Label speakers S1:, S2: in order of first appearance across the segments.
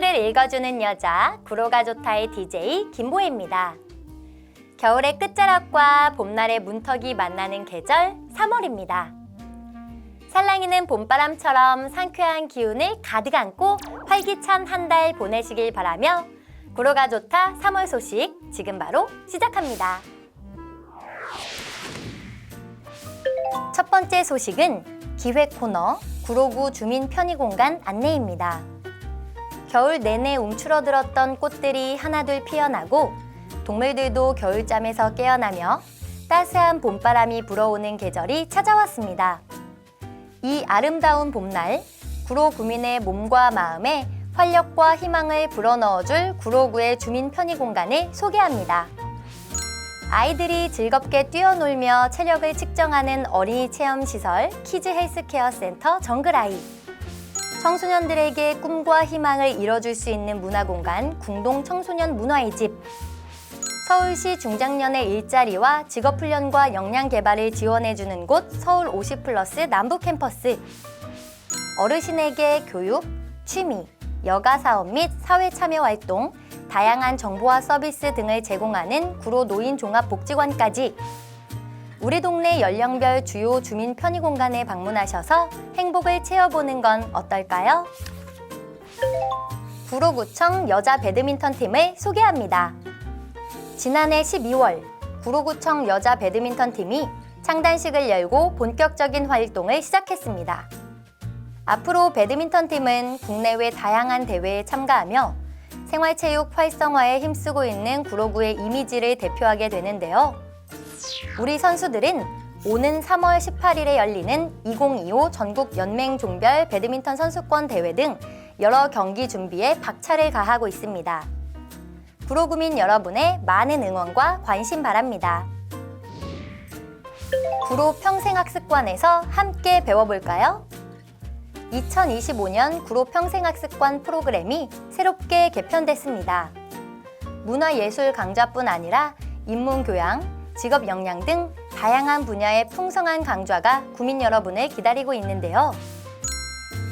S1: 소식지를 읽어주는 여자 구로가 좋다의 DJ 김보혜입니다. 겨울의 끝자락과 봄날의 문턱이 만나는 계절 3월입니다. 살랑이는 봄바람처럼 상쾌한 기운을 가득 안고 활기찬 한 달 보내시길 바라며 구로가 좋다 3월 소식 지금 바로 시작합니다. 첫 번째 소식은 기획 코너 구로구 주민 편의 공간 안내입니다. 겨울 내내 움츠러들었던 꽃들이 하나둘 피어나고 동물들도 겨울잠에서 깨어나며 따스한 봄바람이 불어오는 계절이 찾아왔습니다. 이 아름다운 봄날, 구로 구민의 몸과 마음에 활력과 희망을 불어넣어줄 구로구의 주민 편의 공간을 소개합니다. 아이들이 즐겁게 뛰어놀며 체력을 측정하는 어린이 체험 시설 키즈 헬스케어 센터 정글아이. 청소년들에게 꿈과 희망을 이뤄줄 수 있는 문화공간 궁동 청소년 문화의 집. 서울시 중장년의 일자리와 직업훈련과 역량 개발을 지원해주는 곳 서울 50 플러스 남부 캠퍼스. 어르신에게 교육, 취미, 여가 사업 및 사회 참여 활동, 다양한 정보와 서비스 등을 제공하는 구로 노인 종합복지관까지 우리 동네 연령별 주요 주민 편의 공간에 방문하셔서 행복을 채워보는 건 어떨까요? 구로구청 여자 배드민턴 팀을 소개합니다. 지난해 12월 구로구청 여자 배드민턴 팀이 창단식을 열고 본격적인 활동을 시작했습니다. 앞으로 배드민턴 팀은 국내외 다양한 대회에 참가하며 생활체육 활성화에 힘쓰고 있는 구로구의 이미지를 대표하게 되는데요. 우리 선수들은 오는 3월 18일에 열리는 2025 전국 연맹 종별 배드민턴 선수권 대회 등 여러 경기 준비에 박차를 가하고 있습니다. 구로구민 여러분의 많은 응원과 관심 바랍니다. 구로 평생학습관에서 함께 배워볼까요? 2025년 구로 평생학습관 프로그램이 새롭게 개편됐습니다. 문화예술 강좌뿐 아니라 인문교양, 직업 역량 등 다양한 분야의 풍성한 강좌가 구민 여러분을 기다리고 있는데요.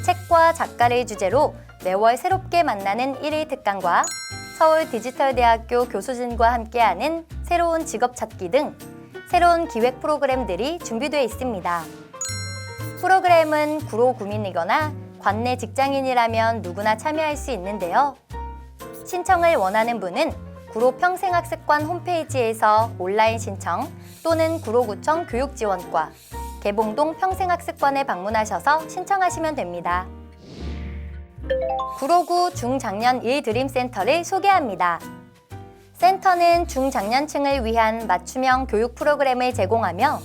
S1: 책과 작가를 주제로 매월 새롭게 만나는 일일 특강과 서울 디지털대학교 교수진과 함께하는 새로운 직업 찾기 등 새로운 기획 프로그램들이 준비되어 있습니다. 프로그램은 구로 구민이거나 관내 직장인이라면 누구나 참여할 수 있는데요. 신청을 원하는 분은 구로 평생학습관 홈페이지에서 온라인 신청 또는 구로구청 교육지원과 개봉동 평생학습관에 방문하셔서 신청하시면 됩니다. 구로구 중장년 일드림센터를 소개합니다. 센터는 중장년층을 위한 맞춤형 교육 프로그램을 제공하며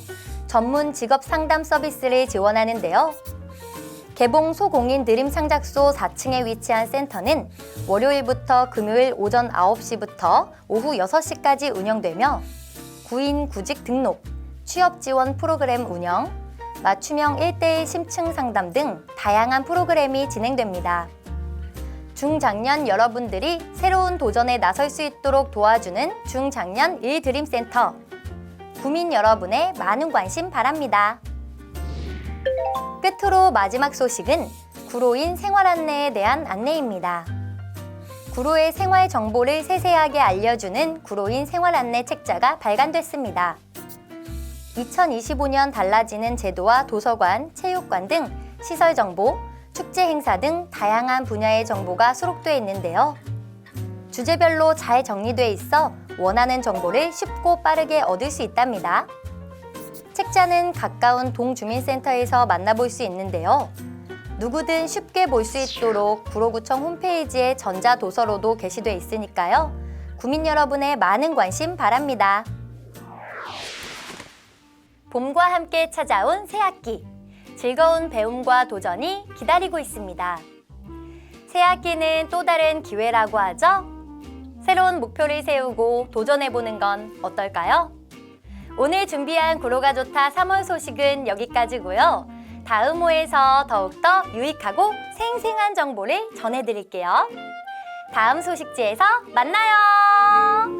S1: 전문 직업 상담 서비스를 지원하는데요. 개봉 소공인 드림 상작소 4층에 위치한 센터는 월요일부터 금요일 오전 9시부터 오후 6시까지 운영되며 구인 구직 등록, 취업 지원 프로그램 운영, 맞춤형 1대1 심층 상담 등 다양한 프로그램이 진행됩니다. 중장년 여러분들이 새로운 도전에 나설 수 있도록 도와주는 중장년 일드림센터. 구민 여러분의 많은 관심 바랍니다. 끝으로 마지막 소식은 구로인 생활 안내에 대한 안내입니다. 구로의 생활 정보를 세세하게 알려주는 구로인 생활 안내 책자가 발간됐습니다. 2025년 달라지는 제도와 도서관, 체육관 등 시설 정보, 축제 행사 등 다양한 분야의 정보가 수록되어 있는데요. 주제별로 잘 정리돼 있어 원하는 정보를 쉽고 빠르게 얻을 수 있답니다. 책자는 가까운 동주민센터에서 만나볼 수 있는데요. 누구든 쉽게 볼 수 있도록 구로구청 홈페이지에 전자도서로도 게시돼 있으니까요. 구민 여러분의 많은 관심 바랍니다. 봄과 함께 찾아온 새학기. 즐거운 배움과 도전이 기다리고 있습니다. 새학기는 또 다른 기회라고 하죠? 새로운 목표를 세우고 도전해보는 건 어떨까요? 오늘 준비한 구로가 좋다 3월 소식은 여기까지고요. 다음 호에서 더욱더 유익하고 생생한 정보를 전해드릴게요. 다음 소식지에서 만나요!